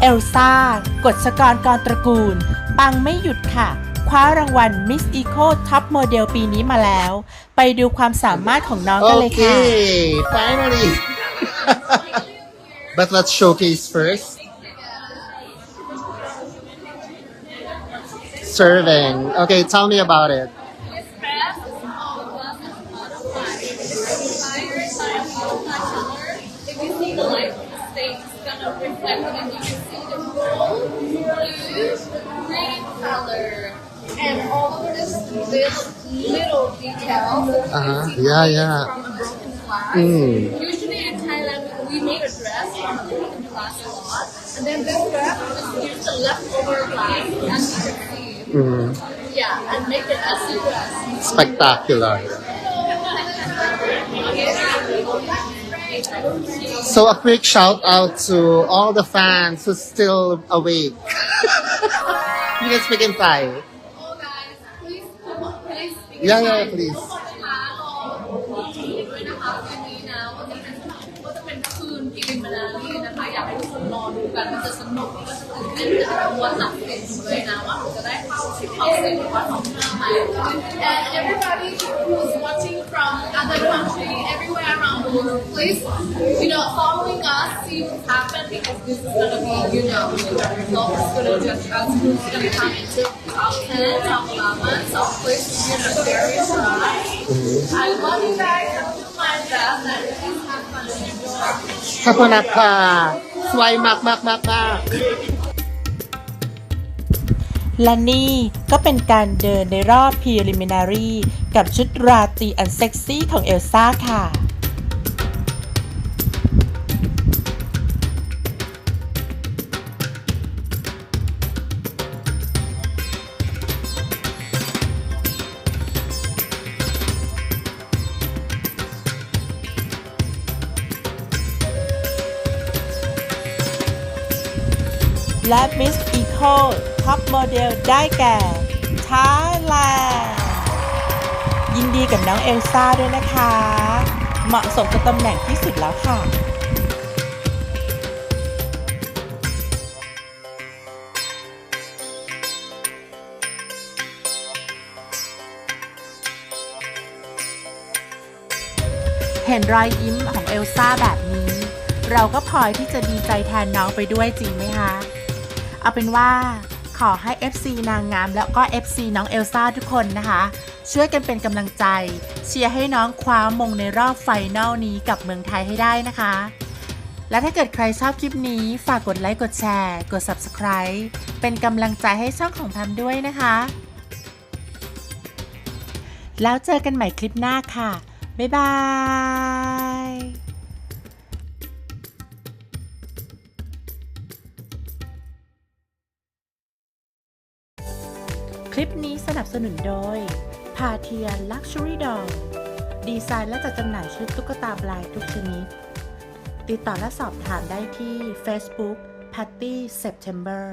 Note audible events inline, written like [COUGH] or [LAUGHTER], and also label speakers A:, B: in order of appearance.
A: เอลซ่ากฎชกรกรตระกูล ปังไม่หยุดค่ะ คว้ารางวัล Miss Eco Top Model ปีนี้มาแล้ว ไปดูความสามารถของน้องกันเลยค่ะ
B: Okay, finally. but let's showcase first. Serving. Okay, tell me about it.
C: If you see the light stage, it's gonna reflect and you can see the gold, blue, green color. And all of this little, little details. that you can
B: Uh-huh. Yeah, yeah.
C: From a broken glass.
B: Mm.
C: Usually in Thailand, we make a dress from a broken glass a lot. And then this dress just use the leftover glass, as you can see.
B: Mm,
C: Yeah, and make it as a dress.
B: spectacular. [LAUGHS] So a quick shout out to all the fans who's still awake. [LAUGHS] you can speak in Thai.
C: Oh guys, please, please.
B: Yeah, yeah, please.
C: นะคะรอทีด้วยนะคะคืนนี้นะว่าจะเป็นว่าจะเป็นคืนพิมพ์นารีนะคะ อยากให้ทุกคนรอดูกันมันจะสนุกมันจะตื่นเต้นจะเป็นวันตัดสินเลยนะว่าหนูจะได้เข้าเข้าเซ็นหรือว่าเข้าหน้าไหม and everybody who's watching from other country everywhere around the world please you know following us see what's happen because this is gonna be you know the result is gonna judge us who's gonna come into top 10 top 11 so please you know very shy I love you guys
B: ขอบคุณนะคะสวยมากมากมากมาก
A: และนี่ก็เป็นการเดินในรอบ Preliminary กับชุดราตรีอันเซ็กซี่ของเอลซ่าค่ะ และ Miss Eco Top Model ได้แก่ไทยแลนยินดีกับน้องเอลซ่าด้วยนะคะ เหมาะสมกับตำแหน่งที่สุดแล้วค่ะเห็นรอยยิ้มของเอลซ่าแบบนี้ เราก็พลอยที่จะดีใจแทนน้องไปด้วยจริงไหมคะ เอาเป็นว่าขอให้ FC นางงาม แล้วก็ FC น้องเอลซ่าทุกคนนะคะ ช่วยกันเป็นกำลังใจ เชียร์ให้น้องคว้ามงในรอบไฟนอลนี้กับเมืองไทยให้ได้นะคะ และถ้าเกิดใครชอบคลิปนี้ ฝากกดไลค์กดแชร์ กด Subscribe เป็นกำลังใจให้ช่องของแพมด้วยนะคะ แล้วเจอกันใหม่คลิปหน้าค่ะ บ๊ายบาย ลิปนี้สนับสนุนโดยพาเทียน Luxury Doll ดีไซน์และจัดจำหน่ายชุดตุ๊กตาบลายทุกชนิด ติดต่อและสอบถามได้ที่ Facebook Patty September